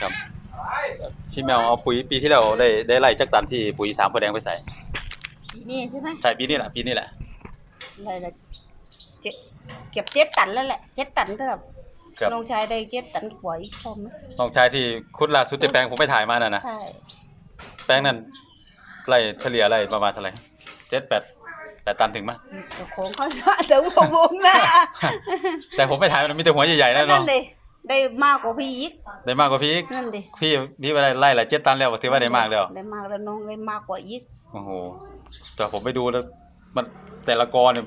ครับพี่แมวเอาปุ๋ยปีที่แล้วได้ได้ไล่จักตันที่ปุ๋ยสามโพธิ์แดงไปใส่ปีนี้ใช่ไหมใช่ปีนี้แหละปีนี้แหละอะไรละเจ็ดเก็บเจ็ดตันแล้วแหละเจ็ดตันเท่ากับครับน้องชายได้เจ็ดตันกว่าอีกพร้อมไหมน้องชายที่คุดล่าสุดที่แปลงผมไปถ่ายมาน่ะนะใช่แปลงนั้นไล่เฉลี่ยไล่ประมาณเท่าไหร่เจ็ดแปดแปดตันถึงมั้ยเจ้าของเขาสะสมของวงนะแต่ผมไปถ่ายมันมีแต่หัวใหญ่ๆนั่นะนเนาะเลย ได้มากกว่าพี่อีกได้มากกว่าพี่อีกนั่นดิพี่พี่ไปไล่ไล่ละเจ็ดตันแล้วถือว่าได้มากแล้วได้มากแล้วน้องได้มากกว่าอีกโอ้โหแต่ผมไปดูแล้ว มันแต่ละกอเนี่ย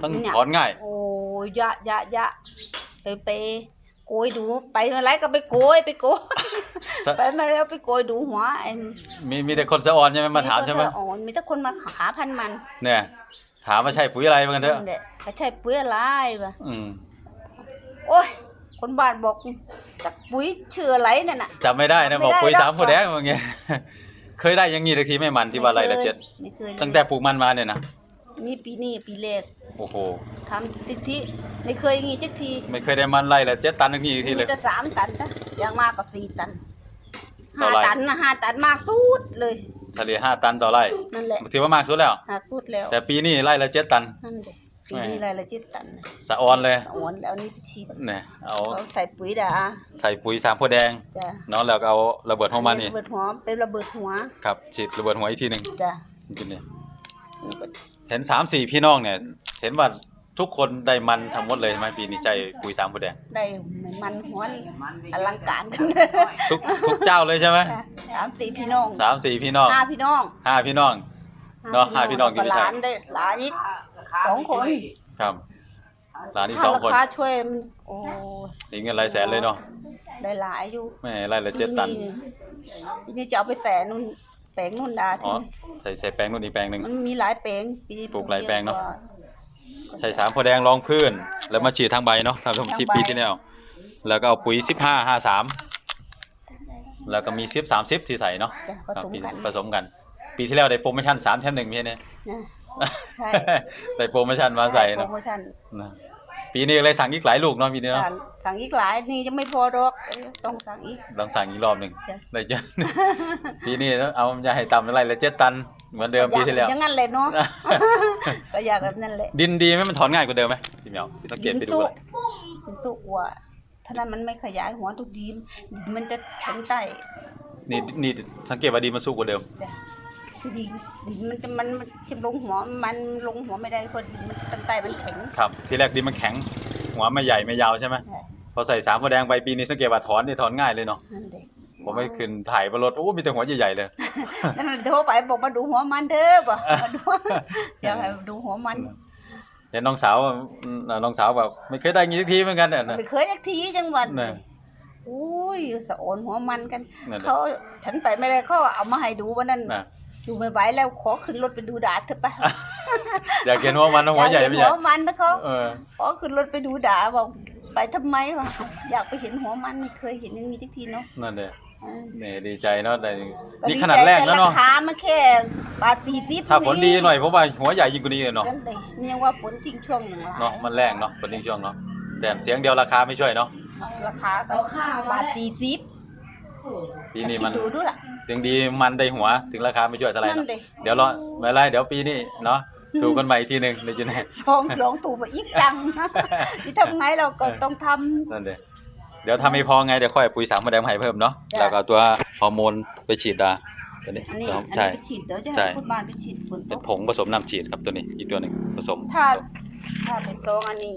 ต้องเนี่ยถอนง่าย โอ้ยยะยะยะไปไปโกยดูไปมาไรก็ไปโกยไปโกยสะไปมาแล้วไปโกยดูหัวไอ้มีมีแต่คนสะออนใช่ไหมมาถามใช่ไหมก็จะอ๋อมีแต่คนมาหาพันมัน เนี่ย ถามว่าใช่ปุ๋ยอะไรเหมือนกันเถอะนั่นแหละก็ใช่ปุ๋ยอะไรวะอืมโอ้ย คนบ้านบอกจักปุ๋ยชื่ออะไรนั่นน่ะ จำไม่ได้นะไม่บอกได้ปุ๋ยหรอกสามโพธิ์แดงว่าไงเคยได้อยังงี้ตะทีไม่มันที่ว่าไรละเจ็ดไม่เคยเลยตั้งแต่ปลูกมันมาเนี่ยนะนี่ปีนี้ปีแรกโอ้โหทำติดที่ไม่เคยงี้จักทีไม่เคยได้มันไรละเจ็ดตันทั้งนี้ทีมีเลยแต่สามตันนะอย่างมากก็สี่ตันเท่าห้าไหร่ ตันนะห้าตันมากสุดเลยเฉลี่ยห้าตันต่อไร่นั่นแหละถือว่ามากสุดแล้ว หาสุดแล้วแต่ปีนี้ไร่ละเจ็ดตัน นั่นแหละ ปีแหม่นี้อะไรละเจ็ดตันนะสะออนเลยโอนแล้วนี่ไปฉีดเนี่ยเอาเขาใส่ปุ๋ยด่าใส่ปุ๋ยสามโพธิ์แดงจ้ะเนาะแล้วก็เอาระเบิดเข้ามานี่ระเบิดหัวเป็นระเบิดหัวครับฉีดระเบิดหัวอีกทีหนึ่งจ้ะกินเนี่ยนี่ก็เห็นสามสี่พี่น้องเนี่ย เห็นว่าทุกคนได้มันทำหมดเลยใช่ไหมปีนี้ใจปุ๋ยสามโพธิ์แดงได้มันหัวอลังการกันทุกทุกเจ้าเลยใช่ไหมสามสี่พี่น้องสามสี่พี่น้องห้าพี่น้องห้าพี่น้อง เนาะห้าพี่น้องแล้วที่ไม่ใช่ หลานได้หลานอีก สองคน ครับหลานที่ถ้าสองราคนคาช่วยมันโอ้นี่เงินหลายแสนเลยเนาะได้หลายอยู่แม่ไร่ละเจ็ดตัน ปีนี้จะเอาไปแสนนู่นแปลงนู่นดาอ๋อ ที่ใส่ใส่แปลงนู่นอีกแปลงหนึ่ง มันมีหลายแปลงปีนี้ปลูกหลายแปลงเนอะยกว่ใส่สามโพธิ์แดงรองพื้น แล้วมาฉีดทางใบเนาะทำที่ทางใบปีที่แล้วแล้วก็เอาปุ๋ยสิบห้าห้าสามแล้วก็มีซิปสามซิปที่ใส่เนาะจ้ะผครับสมปีกันผสมกัน ปีที่แล้วได้โปรโมชั่นสามแถมหนึ่งไม่ใช่เนี่ยนะใช่ได้โปรโมชั่นมาใส่โปรเนาะโมชั่นนะปีนี้เลยสั่งอีกหลายลูกเนาะปีนี้เนาะสั่งสั่งอีกหลายนี่ยังไม่พอดอกเอ้ยต้องสั่งอีก ลองสั่งอีกรอบหนึ่งจ้ะ ได้เยอะปีนี้เอาอย่าให้ต่ำอะไรละเจ็ดตัน เหมือนเดิมปีที่แล้วอย่างนั้นเลยเนาะ ก็อยากแบบนั้นแหละดินดีไหมมันถอนง่ายกว่าเดิมไหมพี่เหมียวพี่สังเกตไปดูสุเลยสินสุกว่าถ้านั้นมันไม่ขยายหัวทุกดีมดินมันจะแข็งใต้นี่นี่สังเกตว่าดีมันสู้กว่าเดิม จ้ะ คือดินดินมันจะมันมันทิ่มลงหัวมันลงหัวไม่ได้เพราะดินมันตั้งใต้มันแข็ง ครับ ที่แรกดีมันแข็ง หัวไม่ใหญ่ไม่ยาวใช่ไหมใช่พอใส่สามโพธิ์แดงไปปีนี้สังเกตว่าถอนนี่ถอนง่ายเลยเนาะนั่นเด็กผมไม่ขึ้นถ่ายบนรถโอ้มีแต่หัวใหญ่ๆเลยนั่นโทรไปบอกมาดูหัวมันเด้อบ่มาดูอยากให้ดูหัวมันเห็นน้องสาวอืมน้องสาวแบบไม่เคยได้งี้สักทีเหมือนกันเนี่ยนะไม่เคยสักทีจังหวัดน่ะอุ้ยสะโอนหัวมันกันนั่นแหละเขาฉันไปไม่ได้เขาเอามาให้ดูวันนั้น นะดูไม่ไหวแล้วขอขึ้นรถไปดูดาดเถอะไปอยากเห็นหัวมันหัวใหญ่อยากไม่เห็นใหญ่หัวมันนะเขาเออขอขึ้นรถไปดูดาบอกไปทำไมวะอยากไปเห็นหัวมันไม่เคยเห็นอย่างนี้ทุกทีเนาะนั่นเลยเออเนี่ยดีใจเนาะแต่ก็นี่ดีขนาดใจแรกแล้วเนาะต่ราคามันแค่บาทสี่สิบถ้าฝนดีหน่อยเพราะว่าหัวใหญ่ยิ่งกว่านี้เนาะนั่นเลยนี่ยังว่าฝนทิ้งช่วงหนึ่งหลายเนาะมันแรงเนาะฝนทิ้งช่วงเนาะแต่เสียงเดียวราคาไม่ช่วยเนาะราคาก็บาทสี่สิบ ปีนี้มันคิดดูด้วยล่ะ ถึงดีมันได้หัวถึงราคาไม่ช่วยเท่าไหร่นั่นเนาะเลยเดี๋ยวรอไม่เป็นไรเดี๋ยวปีนี้เนาะสู้กันใหม่อีกทีหนึ่งเดี๋ยวจะได้ลองลองถูกไปอีกตังค์นะที่ทำไงเราก็ต้องทำนั่นเลยเดี๋ยวถ้าไม่พอไงเดี๋ยวค่อยปุ๋ยสามมาแดงมาให้เพิ่มเนาะจ้ะแล้วก็เอาตัวฮอร์โมนไปฉีดดาตัวนี้อันนี้ตัวอันใช่ นี้ไปฉีดเดี๋ยวจะใช่ ให้คุณบ้านไปฉีดฝนตเป็นกผงผสมน้ำฉีดครับตัวนี้อีกตัวหนึ่งผสมถ้าถ้าเป็นซองอันนี้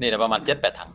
นี่นะประมาณเจ็ดแปดถัง